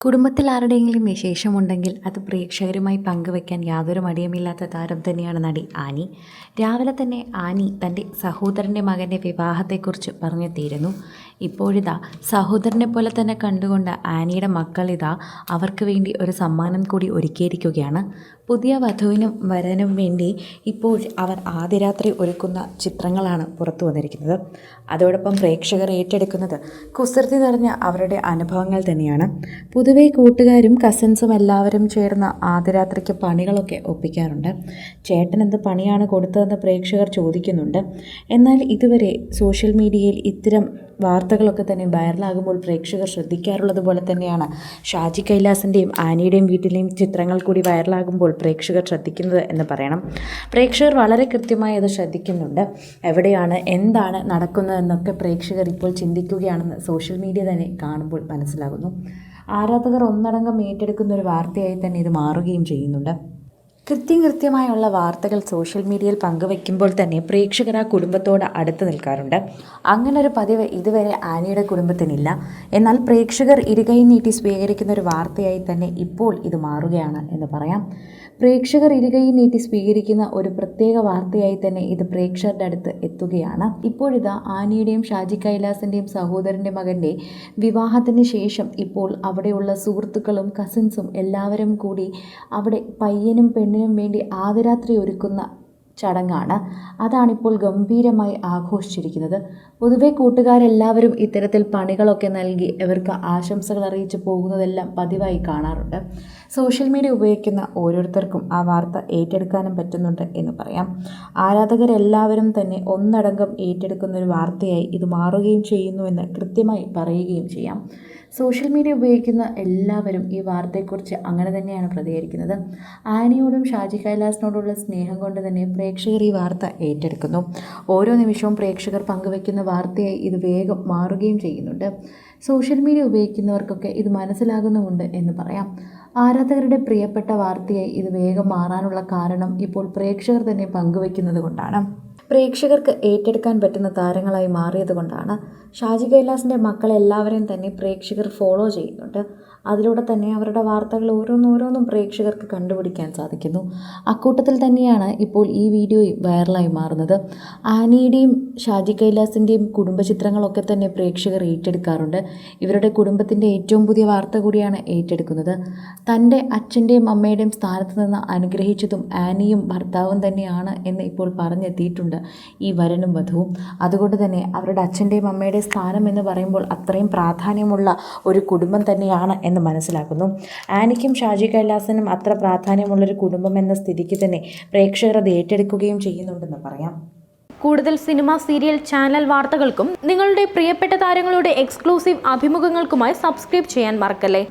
കുടുംബത്തിൽ ആരുടെയെങ്കിലും വിശേഷമുണ്ടെങ്കിൽ അത് പ്രേക്ഷകരുമായി പങ്കുവെക്കാൻ യാതൊരു മടിയുമില്ലാത്ത താരം തന്നെയാണ് നടി ആനി. രാവിലെ തന്നെ ആനി തന്റെ സഹോദരന്റെ മകന്റെ വിവാഹത്തെക്കുറിച്ച് പറഞ്ഞെത്തിയിരുന്നു. ഇപ്പോഴിതാ സഹോദരനെ പോലെ തന്നെ കണ്ടുകൊണ്ട് ആനിയുടെ മക്കളിതാ അവർക്ക് വേണ്ടി ഒരു സമ്മാനം കൂടി ഒരുക്കിയിരിക്കുകയാണ്. പുതിയ വധുവിനും വരനും വേണ്ടി ഇപ്പോൾ അവർ ആദ്യ രാത്രി ഒരുക്കുന്ന ചിത്രങ്ങളാണ് പുറത്തു വന്നിരിക്കുന്നത്. അതോടൊപ്പം പ്രേക്ഷകർ ഏറ്റെടുക്കുന്നത് കുസൃതി നിറഞ്ഞ അവരുടെ അനുഭവങ്ങൾ തന്നെയാണ്. പൊതുവേ കൂട്ടുകാരും കസിൻസും എല്ലാവരും ചേർന്ന് ആദ്യരാത്രിക്ക് പണികളൊക്കെ ഒപ്പിക്കാറുണ്ട്. ചേട്ടൻ എന്ത് പണിയാണ് കൊടുത്തതെന്ന് പ്രേക്ഷകർ ചോദിക്കുന്നുണ്ട്. എന്നാൽ ഇതുവരെ സോഷ്യൽ മീഡിയയിൽ ഇത്തരം വാർത്തകളൊക്കെ തന്നെ വൈറലാകുമ്പോൾ പ്രേക്ഷകർ ശ്രദ്ധിക്കാറുള്ളത് പോലെ തന്നെയാണ്. ഷാജി കൈലാസിന്റെയും ആനിയുടെയും വീട്ടിലെയും ചിത്രങ്ങൾ കൂടി വൈറലാകുമ്പോൾ പ്രേക്ഷകർ ശ്രദ്ധിക്കുന്നത് എന്ന് പറയണം. പ്രേക്ഷകർ വളരെ കൃത്യമായി അത് ശ്രദ്ധിക്കുന്നുണ്ട്. എവിടെയാണ് എന്താണ് നടക്കുന്നതെന്നൊക്കെ പ്രേക്ഷകർ ഇപ്പോൾ ചിന്തിക്കുകയാണെന്ന് സോഷ്യൽ മീഡിയ തന്നെ കാണുമ്പോൾ മനസ്സിലാകുന്നു. ആരാധകർ ഒന്നടങ്കം ഏറ്റെടുക്കുന്ന ഒരു വാർത്തയായി തന്നെ ഇത് മാറുകയും ചെയ്യുന്നുണ്ട്. കൃത്യം കൃത്യമായുള്ള വാർത്തകൾ സോഷ്യൽ മീഡിയയിൽ പങ്കുവെക്കുമ്പോൾ തന്നെ പ്രേക്ഷകർ ആ കുടുംബത്തോട് അടുത്ത് നിൽക്കാറുണ്ട്. അങ്ങനൊരു പതിവ് ഇതുവരെ ആനിയുടെ കുടുംബത്തിനില്ല. എന്നാൽ പ്രേക്ഷകർ ഇരുകൈ നീട്ടി സ്വീകരിക്കുന്ന ഒരു വാർത്തയായി തന്നെ ഇപ്പോൾ ഇത് മാറുകയാണ് എന്ന് പറയാം. പ്രേക്ഷകർ ഇരുകൈ നീട്ടി സ്വീകരിക്കുന്ന ഒരു പ്രത്യേക വാർത്തയായി തന്നെ ഇത് പ്രേക്ഷകരുടെ അടുത്ത് എത്തുകയാണ്. ഇപ്പോഴിതാ ആനിയുടെയും ഷാജി കൈലാസിന്റെയും സഹോദരന്റെ മകന്റെ വിവാഹത്തിന് ശേഷം ഇപ്പോൾ അവിടെയുള്ള സുഹൃത്തുക്കളും കസിൻസും എല്ലാവരും കൂടി അവിടെ പയ്യനും പെണ്ണിനും വേണ്ടി ആദരാത്രി ഒരുക്കുന്ന ചടങ്ങാണ്. അതാണിപ്പോൾ ഗംഭീരമായി ആഘോഷിച്ചിരിക്കുന്നത്. പൊതുവെ കൂട്ടുകാരെല്ലാവരും ഇത്തരത്തിൽ പണികളൊക്കെ നൽകി ഇവർക്ക് ആശംസകൾ അറിയിച്ച് പോകുന്നതെല്ലാം പതിവായി കാണാറുണ്ട്. സോഷ്യൽ മീഡിയ ഉപയോഗിക്കുന്ന ഓരോരുത്തർക്കും ആ വാർത്ത ഏറ്റെടുക്കാനും പറ്റുന്നുണ്ട് എന്ന് പറയാം. ആരാധകരെല്ലാവരും തന്നെ ഒന്നടങ്കം ഏറ്റെടുക്കുന്ന ഒരു വാർത്തയായി ഇത് മാറുകയും ചെയ്യുന്നുവെന്ന് കൃത്യമായി പറയുകയും ചെയ്യാം. സോഷ്യൽ മീഡിയ ഉപയോഗിക്കുന്ന എല്ലാവരും ഈ വാർത്തയെക്കുറിച്ച് അങ്ങനെ തന്നെയാണ് പ്രതികരിക്കുന്നത്. ആനിയോടും ഷാജി കൈലാസിനോടുള്ള സ്നേഹം കൊണ്ട് തന്നെ പ്രേക്ഷകർ ഈ വാർത്ത ഏറ്റെടുക്കുന്നു. ഓരോ നിമിഷവും പ്രേക്ഷകർ പങ്കുവയ്ക്കുന്ന വാർത്തയായി ഇത് വേഗം മാറുകയും ചെയ്യുന്നുണ്ട്. സോഷ്യൽ മീഡിയ ഉപയോഗിക്കുന്നവർക്കൊക്കെ ഇത് മനസ്സിലാകുന്നുമുണ്ട് എന്ന് പറയാം. ആരാധകരുടെ പ്രിയപ്പെട്ട വാർത്തയായി ഇത് വേഗം മാറാനുള്ള കാരണം ഇപ്പോൾ പ്രേക്ഷകർ തന്നെ പങ്കുവയ്ക്കുന്നത് കൊണ്ടാണ്. പ്രേക്ഷകർക്ക് ഏറ്റെടുക്കാൻ പറ്റുന്ന താരങ്ങളായി മാറിയത് കൊണ്ടാണ്. ഷാജി കൈലാസിന്റെ മക്കളെല്ലാവരെയും തന്നെ പ്രേക്ഷകർ ഫോളോ ചെയ്യുന്നുണ്ട്. അതിലൂടെ തന്നെ അവരുടെ വാർത്തകൾ ഓരോന്നോരോന്നും പ്രേക്ഷകർക്ക് കണ്ടുപിടിക്കാൻ സാധിക്കുന്നു. അക്കൂട്ടത്തിൽ തന്നെയാണ് ഇപ്പോൾ ഈ വീഡിയോയും വൈറലായി മാറുന്നത്. ആനിയുടെയും ഷാജി കൈലാസിന്റെയും കുടുംബചിത്രങ്ങളൊക്കെ തന്നെ പ്രേക്ഷകർ ഏറ്റെടുക്കാറുണ്ട്. ഇവരുടെ കുടുംബത്തിന്റെ ഏറ്റവും പുതിയ വാർത്ത കൂടിയാണ് ഏറ്റെടുക്കുന്നത്. തന്റെ അച്ഛന്റെയും അമ്മയുടെയും സ്ഥാനത്ത് നിന്ന് അനുഗ്രഹിച്ചതും ആനിയും ഭർത്താവും തന്നെയാണ് എന്ന് ഇപ്പോൾ പറഞ്ഞെത്തിയിട്ടുണ്ട് ഈ വരനും വധുവും. അതുകൊണ്ട് തന്നെ അവരുടെ അച്ഛന്റെയും അമ്മയുടെയും സ്ഥാനം എന്ന് പറയുമ്പോൾ അത്രയും പ്രാധാന്യമുള്ള ഒരു കുടുംബം തന്നെയാണ് എന്ന് മനസ്സിലാക്കുന്നു. ആനിക്കും ഷാജി കൈലാസനും അത്ര പ്രാധാന്യമുള്ളൊരു കുടുംബം എന്ന സ്ഥിതിക്ക് തന്നെ പ്രേക്ഷകർ അത് ഏറ്റെടുക്കുകയും ചെയ്യുന്നുണ്ടെന്ന് പറയാം. കൂടുതൽ സിനിമ സീരിയൽ ചാനൽ വാർത്തകൾക്കും നിങ്ങളുടെ പ്രിയപ്പെട്ട താരങ്ങളുടെ എക്സ്ക്ലൂസീവ് അഭിമുഖങ്ങൾക്കുമായി സബ്സ്ക്രൈബ് ചെയ്യാൻ മറക്കല്ലേ?